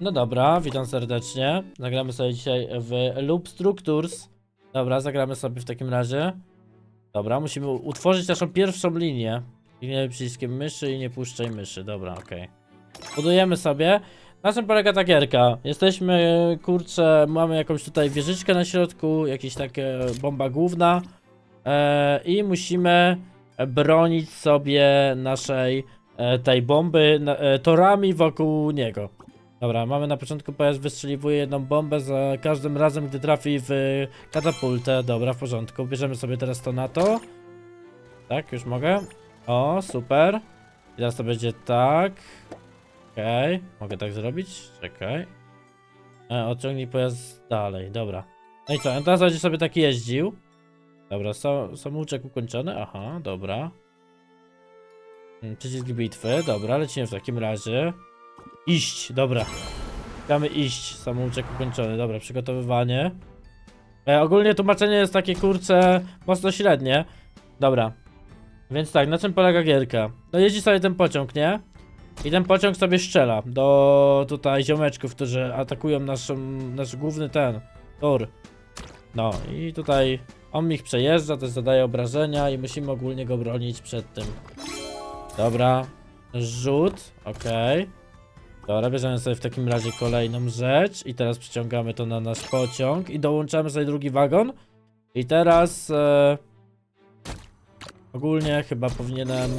No dobra, witam serdecznie. Zagramy sobie dzisiaj w Loop Structures. Dobra, zagramy sobie w takim razie. Dobra, musimy utworzyć naszą pierwszą linię. Linię przyciskiem myszy i nie puszczaj myszy. Dobra, okej. Budujemy sobie. Na czym polega ta gierka? Jesteśmy, kurczę, mamy jakąś tutaj wieżyczkę na środku, jakieś takie bomba główna e, i musimy bronić sobie naszej e, tej bomby e, torami wokół niego. Dobra, mamy na początku pojazd wystrzeliwuje jedną bombę za każdym razem, gdy trafi w katapultę. Dobra, w porządku. Bierzemy sobie teraz to na to. Tak, już mogę. O, super. I teraz to będzie tak. Okej, mogę tak zrobić? Czekaj. E, odciągnij pojazd dalej, dobra. No i co, teraz będzie sobie tak jeździł. Dobra, sam, samouczek ukończony, aha, dobra. Mm, Przycisk bitwy, dobra, lecimy w takim razie. Iść, dobra. Chcemy iść, samouczek ukończony, dobra, przygotowywanie. E, ogólnie tłumaczenie jest takie, kurcze, mocno średnie. Dobra. Więc tak, na czym polega gierka? No jeździ sobie ten pociąg, nie? I ten pociąg sobie strzela do tutaj ziomeczków, którzy atakują naszą, nasz główny ten, tor. No i tutaj on ich przejeżdża, też zadaje obrażenia i musimy ogólnie go bronić przed tym. Dobra, rzut, okej. Dobra, bierzemy sobie w takim razie kolejną rzecz i teraz przyciągamy to na nasz pociąg i dołączamy sobie drugi wagon. I teraz e, ogólnie chyba powinienem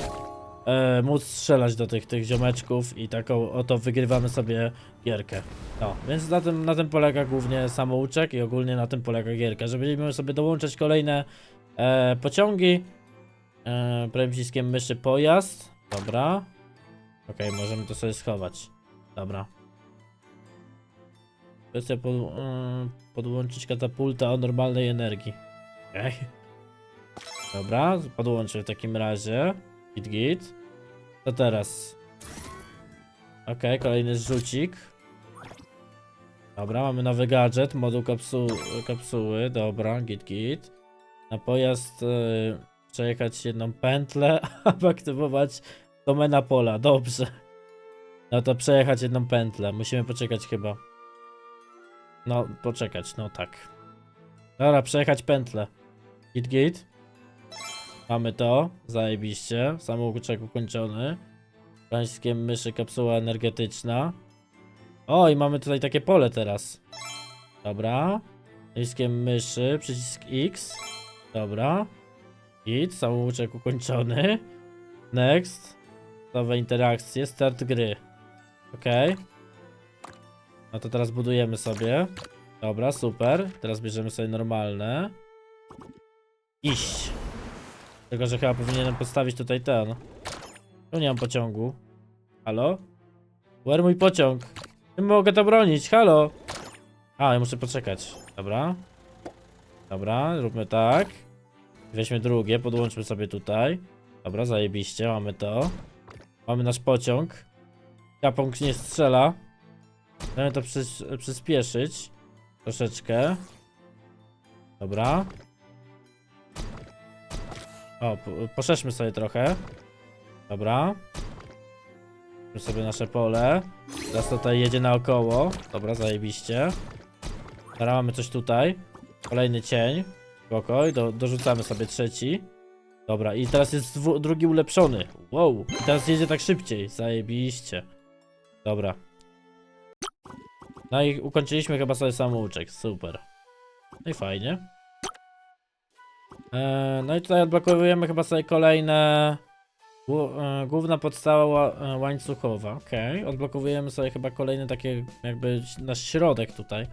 e, móc strzelać do tych, tych ziomeczków i taką oto wygrywamy sobie gierkę. No, więc na tym, na tym polega głównie samouczek i ogólnie na tym polega gierka, że będziemy sobie dołączać kolejne e, pociągi. E, prawym przyciskiem myszy pojazd. Dobra. Okej, możemy to sobie schować. Dobra. Kwestia pod, y, podłączyć katapulta o normalnej energii. Okej. Dobra, podłączę w takim razie. Git, git. To teraz. Okej, kolejny zrzucik. Dobra, mamy nowy gadżet, moduł kapsu kapsuły. Dobra, git, git. Na pojazd y, przejechać jedną pętlę, aby aktywować domena pola. Dobrze. No to przejechać jedną pętlę. Musimy poczekać chyba. No, poczekać, no tak. Dobra, przejechać pętlę. Git, git. Mamy to. Zajebiście. Samouczek ukończony. Pańskiem myszy kapsuła energetyczna. O, i mamy tutaj takie pole teraz. Dobra. Pańskiem myszy, przycisk X. Dobra. Git, samouczek ukończony. Next. Nowe interakcje, start gry. Okej. No to teraz budujemy sobie. Dobra, super. Teraz bierzemy sobie normalne. Iść. Tylko, że chyba powinienem postawić tutaj ten. Tu nie mam pociągu. Halo? Where mój pociąg? Nie mogę to bronić, halo? A, ja muszę poczekać. Dobra. Dobra, róbmy tak. Weźmy drugie, podłączmy sobie tutaj. Dobra, zajebiście, mamy to. Mamy nasz pociąg. Kapąk nie strzela. Chcemy to przys przyspieszyć. Troszeczkę. Dobra. O, po poszerzmy sobie trochę. Dobra. Zróbmy sobie nasze pole. Teraz tutaj jedzie naokoło. Dobra, zajebiście. Teraz mamy coś tutaj. Kolejny cień. Spokoj, do, dorzucamy sobie trzeci. Dobra, i teraz jest drugi ulepszony. Wow, i teraz jedzie tak szybciej. Zajebiście. Dobra. No i ukończyliśmy chyba sobie samouczek. Super. No i fajnie. E, no i tutaj odblokowujemy chyba sobie kolejne. E, Główna podstawa e, łańcuchowa. Okej. Odblokowujemy sobie chyba kolejny takie jakby nasz środek tutaj.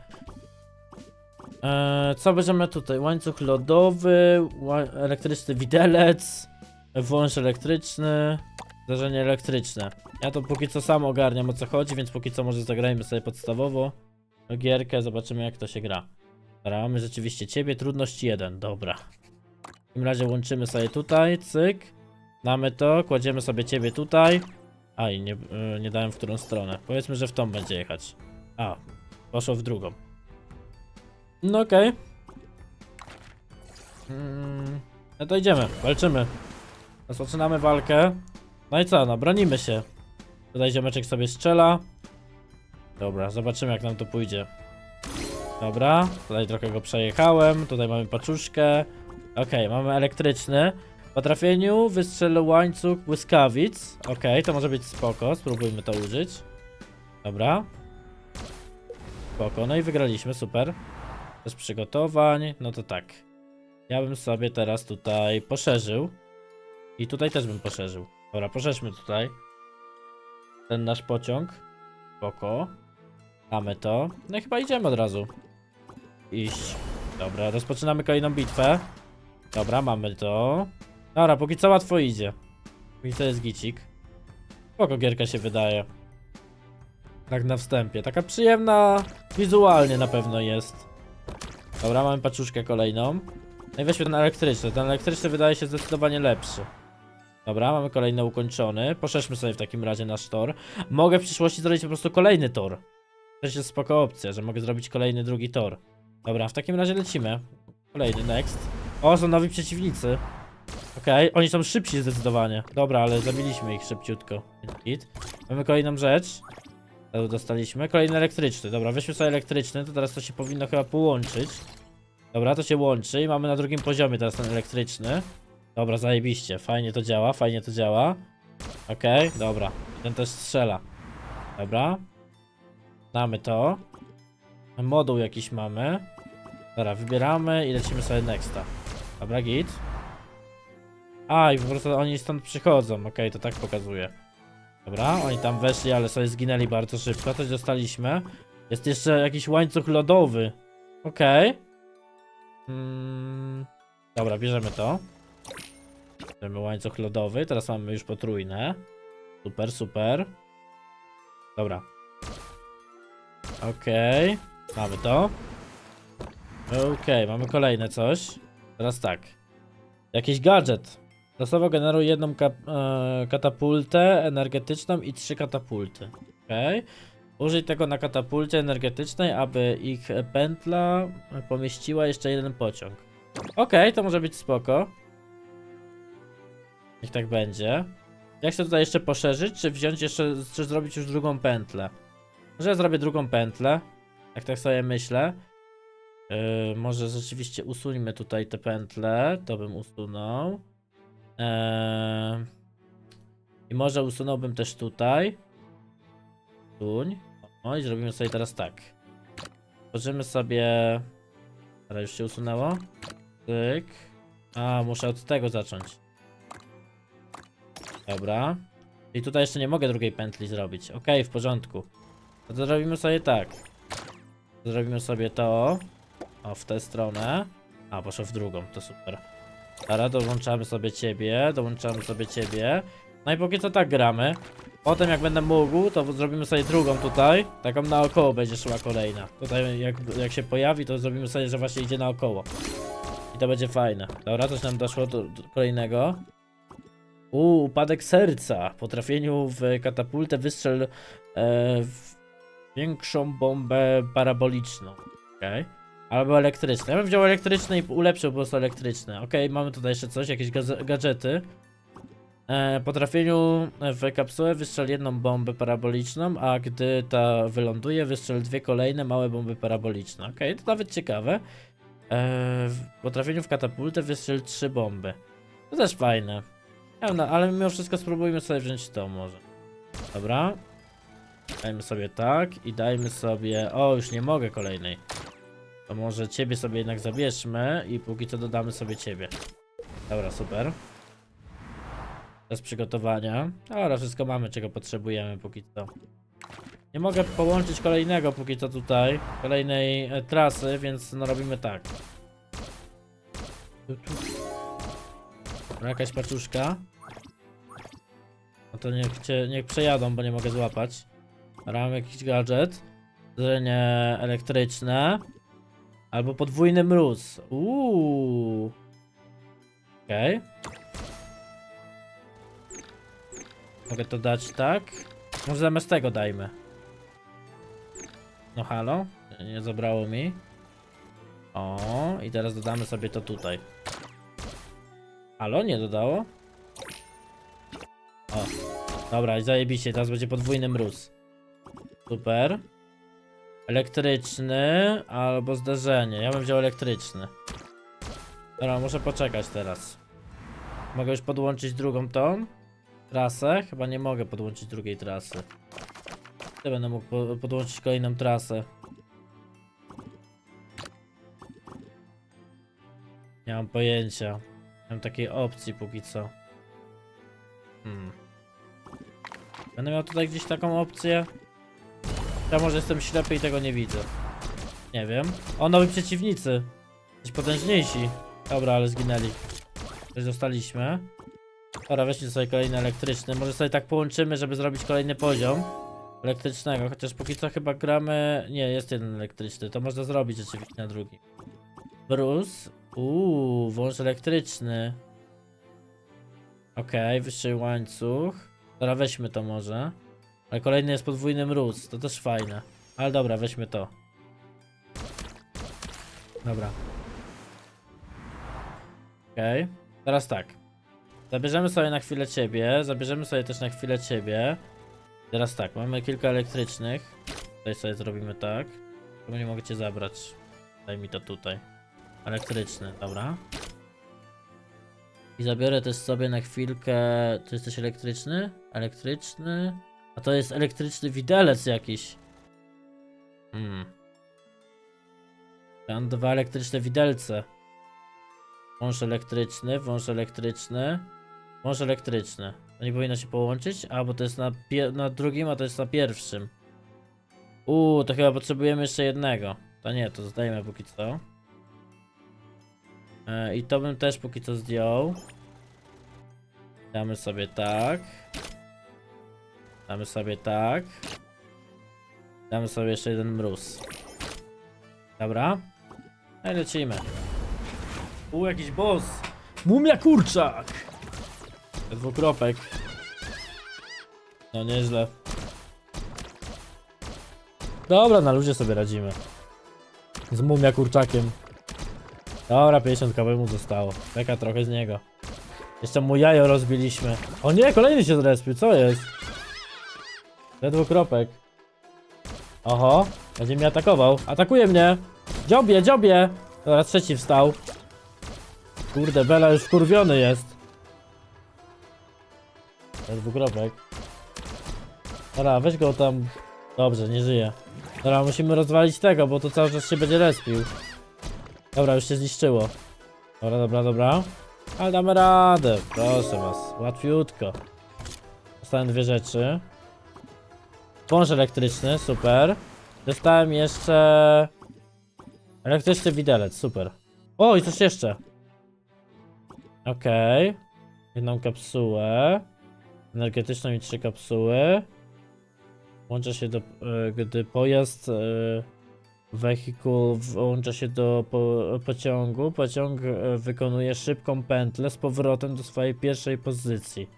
Co będziemy tutaj? Łańcuch lodowy, elektryczny widelec, włącz elektryczny, zdarzenie elektryczne. Ja to póki co sam ogarniam o co chodzi, więc póki co może zagrajmy sobie podstawowo gierkę, zobaczymy jak to się gra. Dobra, mamy rzeczywiście ciebie, trudność 1, dobra. W takim razie łączymy sobie tutaj, cyk. Mamy to, kładziemy sobie ciebie tutaj. A i nie, y, nie dałem w którą stronę. Powiedzmy, że w tą będzie jechać. A, poszło w drugą. No okej. Mm, no to idziemy, walczymy. Rozpoczynamy walkę. No i co, no bronimy się. Tutaj ziomeczek sobie strzela. Dobra, zobaczymy jak nam to pójdzie. Dobra, tutaj trochę go przejechałem, tutaj mamy paczuszkę. Okej, mamy elektryczny. Po trafieniu wystrzelę łańcuch błyskawic. Okej, to może być spoko, spróbujmy to użyć. Dobra. Spoko, no i wygraliśmy, super. Bez przygotowań, no to tak. Ja bym sobie teraz tutaj poszerzył. I tutaj też bym poszerzył. Dobra, poszerzmy tutaj. Ten nasz pociąg. Spoko. Mamy to. No i chyba idziemy od razu. Iść. Dobra, rozpoczynamy kolejną bitwę. Dobra, mamy to. Dobra, póki co łatwo idzie. Póki co jest gicik. Spoko gierka się wydaje. Tak na wstępie. Taka przyjemna wizualnie na pewno jest. Dobra, mamy paczuszkę kolejną. No i weźmy ten elektryczny. Ten elektryczny wydaje się zdecydowanie lepszy. Dobra, mamy kolejny ukończony. Poszerzmy sobie w takim razie nasz tor. Mogę w przyszłości zrobić po prostu kolejny tor. To jest spoko opcja, że mogę zrobić kolejny, drugi tor. Dobra, w takim razie lecimy. Kolejny, next. O, są nowi przeciwnicy. Okej, oni są szybsi zdecydowanie. Dobra, ale zabiliśmy ich szybciutko. Git. Mamy kolejną rzecz. Dostaliśmy. Kolejny elektryczny. Dobra, weźmy sobie elektryczny, to teraz to się powinno chyba połączyć. Dobra, to się łączy i mamy na drugim poziomie teraz ten elektryczny. Dobra, zajebiście. Fajnie to działa, fajnie to działa. Okej, dobra. Ten też strzela. Dobra. Mamy to. Moduł jakiś mamy. Dobra, wybieramy i lecimy sobie nexta. Dobra, git. A, i po prostu oni stąd przychodzą. Okej, to tak pokazuje. Dobra, oni tam weszli, ale sobie zginęli bardzo szybko. Coś dostaliśmy. Jest jeszcze jakiś łańcuch lodowy. Okej. Mm, dobra, bierzemy to. Bierzemy łańcuch lodowy. Teraz mamy już potrójne. Super, super. Dobra. Okej. Mamy to. Okej, mamy kolejne coś. Teraz tak. Jakiś gadżet. Losowo generuj jedną kap e, katapultę energetyczną i trzy katapulty. Okej. Użyj tego na katapulcie energetycznej, aby ich pętla pomieściła jeszcze jeden pociąg. Okej, to może być spoko. Niech tak będzie. Ja chcę tutaj jeszcze poszerzyć, czy wziąć jeszcze, czy zrobić już drugą pętlę. Może ja zrobię drugą pętlę. Jak tak sobie myślę. Yy, może rzeczywiście usuńmy tutaj te pętle. To bym usunął. Eee, I może usunąłbym też tutaj. Tuń. O, i zrobimy sobie teraz tak. Tworzymy sobie. Teraz już się usunęło. Tyk. A, muszę od tego zacząć. Dobra. I tutaj jeszcze nie mogę drugiej pętli zrobić. Ok, w porządku. No to zrobimy sobie tak. Zrobimy sobie to. O, w tę stronę. A, poszło w drugą, to super. Dobra, dołączamy sobie ciebie, dołączamy sobie ciebie. No i póki co tak gramy. Potem jak będę mógł, to zrobimy sobie drugą tutaj. Taką naokoło będzie szła kolejna. Tutaj jak, jak się pojawi, to zrobimy sobie, że właśnie idzie naokoło. I to będzie fajne. Dobra, coś nam doszło do, do kolejnego. Uuu, upadek serca. Po trafieniu w katapultę wystrzel e, w większą bombę paraboliczną. Okej. Albo elektryczny. Ja bym wziął elektryczny i ulepszył po prostu elektryczny. Okej, mamy tutaj jeszcze coś, jakieś gadżety. E, po trafieniu w kapsułę wystrzel jedną bombę paraboliczną, a gdy ta wyląduje, wystrzel dwie kolejne małe bomby paraboliczne. Okej, to nawet ciekawe. E, po trafieniu w katapultę wystrzel trzy bomby. To też fajne. Ja, no, ale mimo wszystko spróbujmy sobie wziąć to może. Dobra. Dajmy sobie tak i dajmy sobie... O, już nie mogę kolejnej. To może ciebie sobie jednak zabierzmy i póki co dodamy sobie ciebie. Dobra, super. Bez przygotowania. Dobra, wszystko mamy, czego potrzebujemy póki co. Nie mogę połączyć kolejnego póki co tutaj, kolejnej e, trasy, więc no robimy tak. Jakaś paczuszka. No to niech, cię, niech przejadą, bo nie mogę złapać. Mam jakiś gadżet. Zderzenie elektryczne. Albo podwójny mróz. Uuu. Okej. Mogę to dać tak. Może zamiast tego dajmy. No halo? Nie zabrało mi. O, i teraz dodamy sobie to tutaj. Halo? Nie dodało? O, dobra, zajebiście, teraz będzie podwójny mróz. Super. Elektryczny albo zderzenie. Ja bym wziął elektryczny. Dobra, muszę poczekać teraz. Mogę już podłączyć drugą tą trasę? Chyba nie mogę podłączyć drugiej trasy. Ja będę mógł po podłączyć kolejną trasę. Nie mam pojęcia. Nie mam takiej opcji póki co. Hmm. Będę miał tutaj gdzieś taką opcję? Ja może jestem ślepy i tego nie widzę. Nie wiem. O, nowi przeciwnicy. Jesteś potężniejsi. Dobra, ale zginęli. Coś dostaliśmy. Dobra, weźmy sobie kolejny elektryczny. Może sobie tak połączymy, żeby zrobić kolejny poziom elektrycznego. Chociaż póki co chyba gramy... Nie, jest jeden elektryczny. To można zrobić rzeczywiście na drugim. Bruce. Uuu, wąż elektryczny. Okej, wyższy łańcuch. Dobra, weźmy to może. Ale kolejny jest podwójny mróz, to też fajne. Ale dobra, weźmy to. Dobra. Okej, teraz tak. Zabierzemy sobie na chwilę ciebie, zabierzemy sobie też na chwilę ciebie. Teraz tak, mamy kilka elektrycznych. Tutaj sobie zrobimy tak. Czemu nie mogę cię zabrać? Daj mi to tutaj. Elektryczny, dobra. I zabiorę też sobie na chwilkę. Czy jesteś elektryczny? Elektryczny. A to jest elektryczny widelec jakiś. Hmm. Mam dwa elektryczne widelce. Wąż elektryczny, wąż elektryczny. Wąż elektryczny. To nie powinno się połączyć? A, bo to jest na, na drugim, a to jest na pierwszym. Uuu, to chyba potrzebujemy jeszcze jednego. To nie, to zdajemy póki co. E, I to bym też póki co zdjął. Damy sobie tak. Damy sobie tak. Damy sobie jeszcze jeden mróz. Dobra. No i lecimy. U, jakiś boss. Mumia kurczak. Dwukropek. No nieźle. Dobra, na ludzie sobie radzimy. Z mumia kurczakiem. Dobra, 50 kW mu zostało. Czeka trochę z niego. Jeszcze mu jajo rozbiliśmy. O nie, kolejny się zrespił, co jest? Ten dwukropek. Oho, będzie mnie atakował. Atakuje mnie! Dziobie, dziobie! Dobra, trzeci wstał. Kurde, Bela już wkurwiony jest. Ten dwukropek. Dobra, weź go tam. Dobrze, nie żyje. Dobra, musimy rozwalić tego, bo to cały czas się będzie respił. Dobra, już się zniszczyło. Dobra, dobra, dobra. Ale damy radę, proszę was. Łatwiutko. Dostałem dwie rzeczy. Wąż elektryczny, super. Dostałem jeszcze... Elektryczny widelec, super. O, i coś jeszcze. Okej. Jedną kapsułę. Energetyczną i trzy kapsuły. Łącza się do... E, gdy pojazd... E, Wehikuł włącza się do po, pociągu. Pociąg e, wykonuje szybką pętlę z powrotem do swojej pierwszej pozycji.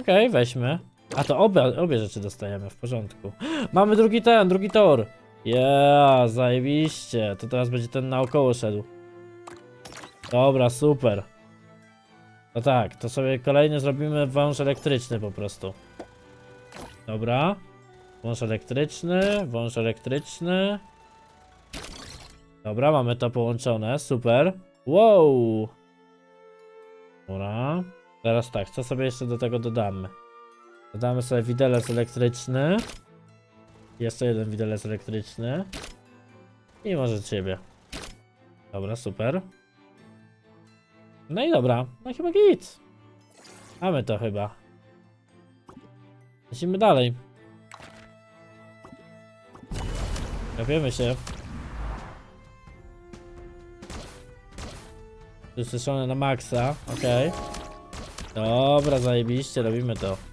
Okej, weźmy. A to obie, obie rzeczy dostajemy, w porządku. Mamy drugi ten, drugi tor. Yeah, zajebiście. To teraz będzie ten naokoło szedł. Dobra, super. No tak, to sobie kolejny zrobimy wąż elektryczny po prostu. Dobra. Wąż elektryczny, wąż elektryczny. Dobra, mamy to połączone, super. Wow! Dobra. Teraz tak, co sobie jeszcze do tego dodamy? Dodamy sobie widelec elektryczny. Jeszcze jeden widelec elektryczny. I może ciebie. Dobra, super. No i dobra, no chyba git. Mamy to chyba. Lecimy dalej. Gapiemy się. Wysuszone na maksa, okej. Dobra, zajebiście, robimy to.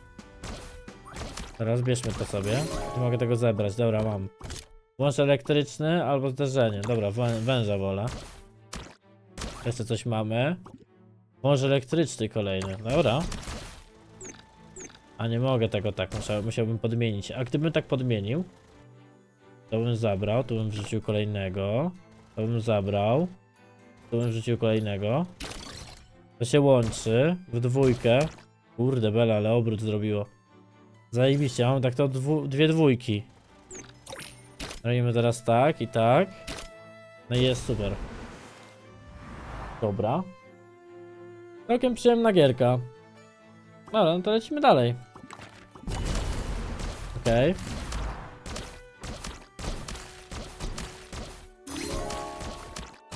Teraz bierzmy to sobie. Nie mogę tego zebrać, dobra, mam. Włącz elektryczny albo zderzenie. Dobra, wę węża wolę. Jeszcze coś mamy. Wąż elektryczny kolejny, dobra. A nie mogę tego tak, musiał, musiałbym podmienić. A gdybym tak podmienił, to bym zabrał, tu bym wrzucił kolejnego. To bym zabrał. Tu bym wrzucił kolejnego. To się łączy w dwójkę. Kurde bela, ale obrót zrobiło. Zajebiście, mam tak to dwu, dwie dwójki. Robimy teraz tak i tak. No i jest super. Dobra. Całkiem przyjemna gierka. Dobra, no to lecimy dalej. Okej.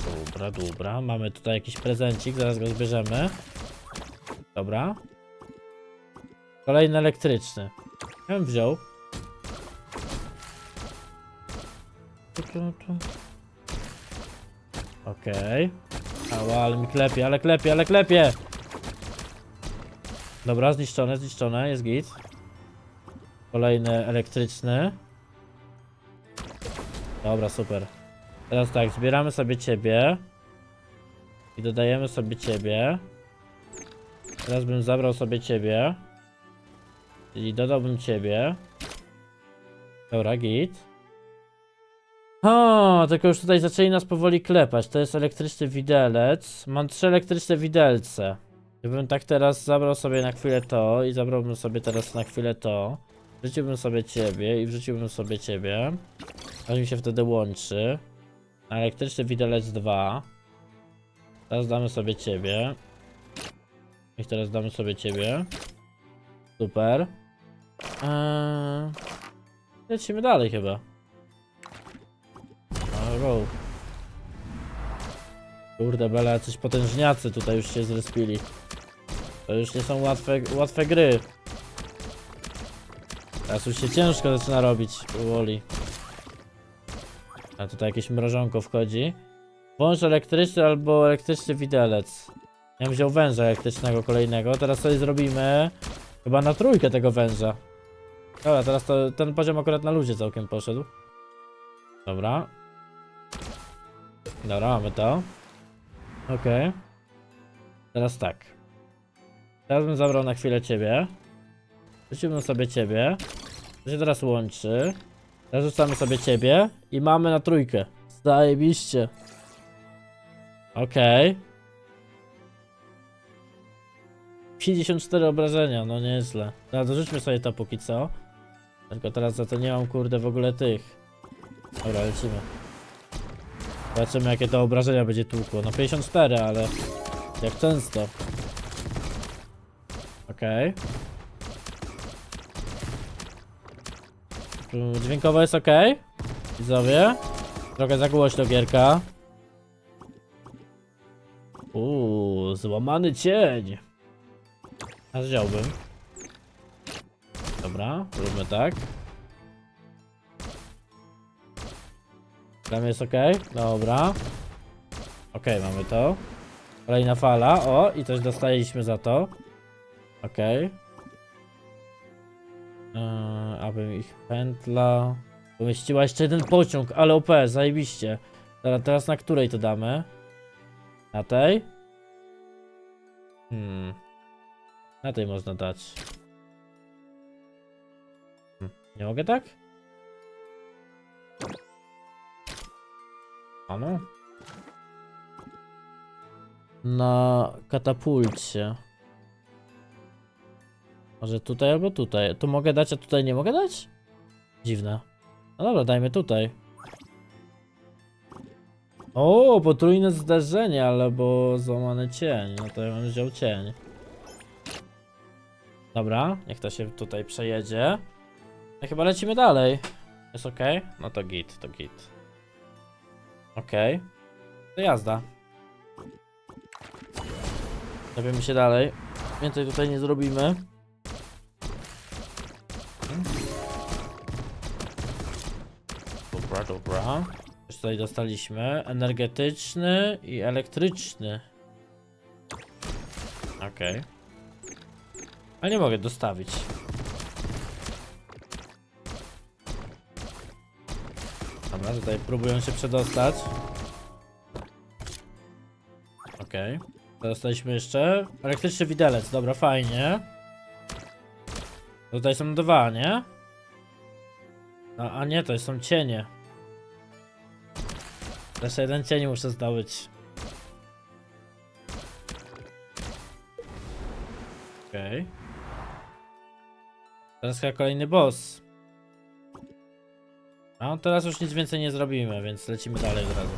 Dobra, dobra. Mamy tutaj jakiś prezencik, zaraz go zbierzemy. Dobra. Kolejny elektryczny. Ja bym wziął. Tu. Okej. Ała, ale mi klepie, ale klepie, ale klepie! Dobra, zniszczone, zniszczone, jest git. Kolejny elektryczny. Dobra, super. Teraz tak, zbieramy sobie ciebie. I dodajemy sobie ciebie. Teraz bym zabrał sobie ciebie. I dodałbym ciebie. Dobra, git. O, tylko już tutaj zaczęli nas powoli klepać. To jest elektryczny widelec. Mam trzy elektryczne widelce. Gdybym tak teraz zabrał sobie na chwilę to i zabrałbym sobie teraz na chwilę to. Wrzuciłbym sobie ciebie i wrzuciłbym sobie ciebie. Aż mi się wtedy łączy. Na elektryczny widelec 2. Teraz damy sobie ciebie. I teraz damy sobie ciebie. Super. Eee... Lecimy dalej chyba. Go. Kurde bela, coś potężniacy tutaj już się zrespili. To już nie są łatwe, łatwe gry. Teraz już się ciężko zaczyna robić powoli. A tutaj jakieś mrożonko wchodzi. Wąż elektryczny albo elektryczny widelec. Ja bym wziął węża elektrycznego kolejnego. Teraz sobie zrobimy chyba na trójkę tego węża. Dobra, teraz to, ten poziom akurat na ludzie całkiem poszedł. Dobra. Dobra, mamy to. Okej. Teraz tak. Teraz bym zabrał na chwilę ciebie. Rzuciłbym sobie ciebie. To się teraz łączy. Teraz rzucamy sobie ciebie i mamy na trójkę. Zajebiście. Okej. 54 obrażenia, no nieźle. Dobra, dorzućmy sobie to póki co. Tylko teraz za to nie mam kurde w ogóle tych. Dobra, lecimy. Zobaczymy jakie to obrażenia będzie tłukło. No 54, ale jak często. Okej. Tu Dźwiękowo jest ok? Widzowie? Trochę za głośno gierka. Uuu, złamany cień. A wziąłbym. Dobra, róbmy tak. Tam jest ok? Dobra. Ok, mamy to. Kolejna fala. O, i coś dostaliśmy za to. Ok. Eee, abym ich pętla. Pomieściła jeszcze jeden pociąg, ale OP, zajebiście. Teraz, teraz na której to damy? Na tej? Hmm. Na tej można dać. Nie mogę tak? Ano? Na katapulcie. Może tutaj albo tutaj. Tu mogę dać, a tutaj nie mogę dać? Dziwne. No dobra, dajmy tutaj. O, potrójne zderzenie, albo złamany cień. No to ja bym wziął cień. Dobra, niech to się tutaj przejedzie. No chyba lecimy dalej. Jest ok? No to git, to git. Okej. To jazda. Zabijmy się dalej. Więcej tutaj nie zrobimy. Dobra, dobra. Już tutaj dostaliśmy. Energetyczny i elektryczny. Okej. A nie mogę dostawić. Dobra, tutaj próbują się przedostać. Okej. Okay. Dostaliśmy jeszcze. Elektryczny widelec, dobra, fajnie. Tutaj są dwa, nie? A, a nie, to są cienie. Jeszcze jeden cień muszę zdobyć. Okej. Okay. Teraz chyba kolejny boss. No teraz już nic więcej nie zrobimy, więc lecimy dalej od razu.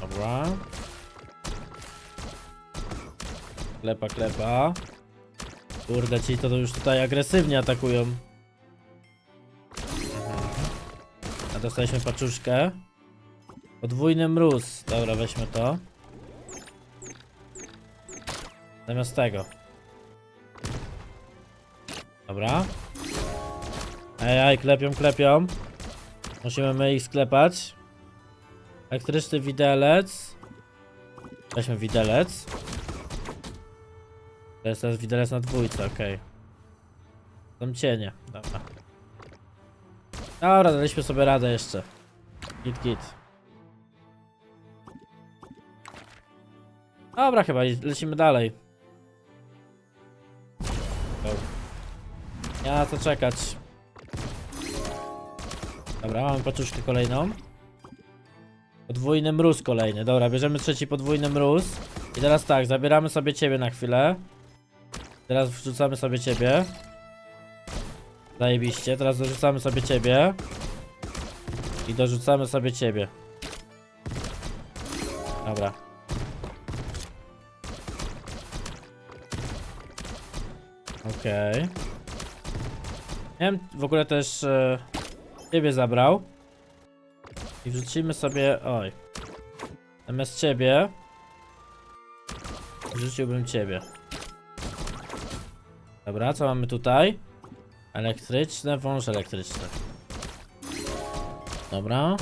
Dobra. Klepa, klepa. Kurde, ci to już tutaj agresywnie atakują. A dostaliśmy paczuszkę. Podwójny mróz. Dobra, weźmy to. Zamiast tego. Dobra. Ej, ej, klepią, klepią. Musimy my ich sklepać. Elektryczny widelec. Weźmy widelec. To jest teraz widelec na dwójce, okej. Są cienie, dobra. Dobra, daliśmy sobie radę jeszcze. Git, git. Dobra, chyba lecimy dalej. Ja na to czekać. Dobra, mamy paczuszkę kolejną. Podwójny mróz kolejny. Dobra, bierzemy trzeci podwójny mróz. I teraz tak, zabieramy sobie ciebie na chwilę. Teraz wrzucamy sobie ciebie. Zajebiście, teraz dorzucamy sobie ciebie. I dorzucamy sobie ciebie. Dobra. Okej. Ja bym w ogóle też e, ciebie zabrał. I wrzucimy sobie. Oj. Zamiast ciebie. Wrzuciłbym ciebie. Dobra, co mamy tutaj? Elektryczne, wąż elektryczny. Dobra.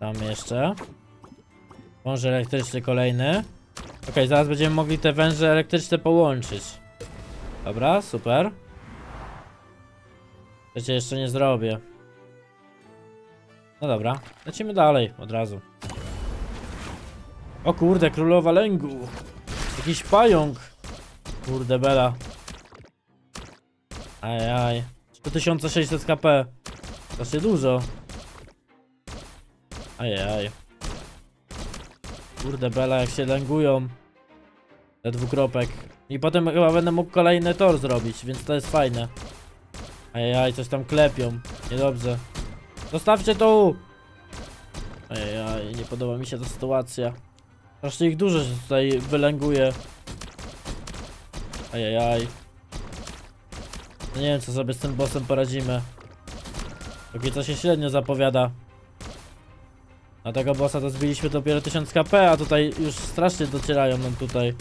Tam jeszcze. Wąż elektryczny kolejny. Okej, zaraz będziemy mogli te węże elektryczne połączyć. Dobra, super. Przecież jeszcze nie zrobię. No dobra, lecimy dalej od razu. O kurde, królowa lęgu. Jakiś pająk. Kurde bela. Ajaj. 3600 kp. Strasznie dużo. Ajaj. Kurde bela, jak się lęgują. Te dwukropek. I potem chyba będę mógł kolejny tor zrobić, więc to jest fajne. Ajaj, coś tam klepią. Niedobrze. Zostawcie to! Ajaj, nie podoba mi się ta sytuacja. Strasznie ich dużo się tutaj wylęguje. Ajajaj. No nie wiem, co sobie z tym bossem poradzimy. Póki co się średnio zapowiada. Na tego bossa to zbiliśmy dopiero 1000 kp, a tutaj już strasznie docierają nam tutaj.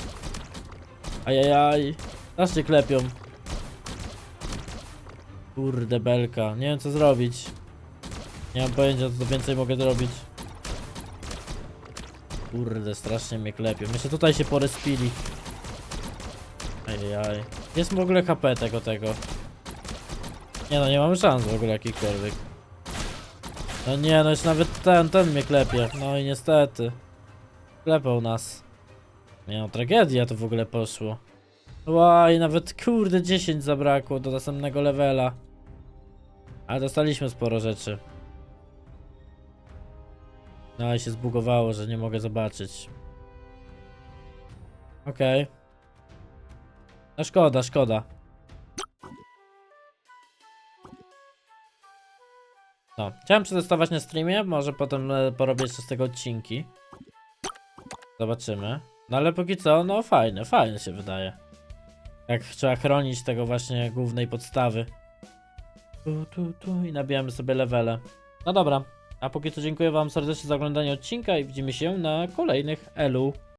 Ajajaj. Strasznie klepią. Kurde belka. Nie wiem co zrobić. Nie mam pojęcia co więcej mogę zrobić. Kurde, strasznie mnie klepią. Jeszcze tutaj się porespili. Ajajaj. Jest w ogóle HP tego, tego. Nie no, nie mamy szans w ogóle jakichkolwiek. No nie, no już nawet ten, ten mnie klepie. No i niestety. Klepał nas. Nie no, tragedia to w ogóle poszło. Łaj, nawet kurde 10 zabrakło do następnego levela. Ale dostaliśmy sporo rzeczy. No i się zbugowało, że nie mogę zobaczyć. Okej. No szkoda, szkoda. No, chciałem przetestować na streamie, może potem e, porobię jeszcze z tego odcinki. Zobaczymy. No ale póki co, no fajne, fajne się wydaje. Jak trzeba chronić tego właśnie głównej podstawy. Tu, tu, tu i nabijamy sobie levele. No dobra, a póki co dziękuję wam serdecznie za oglądanie odcinka i widzimy się na kolejnych elu.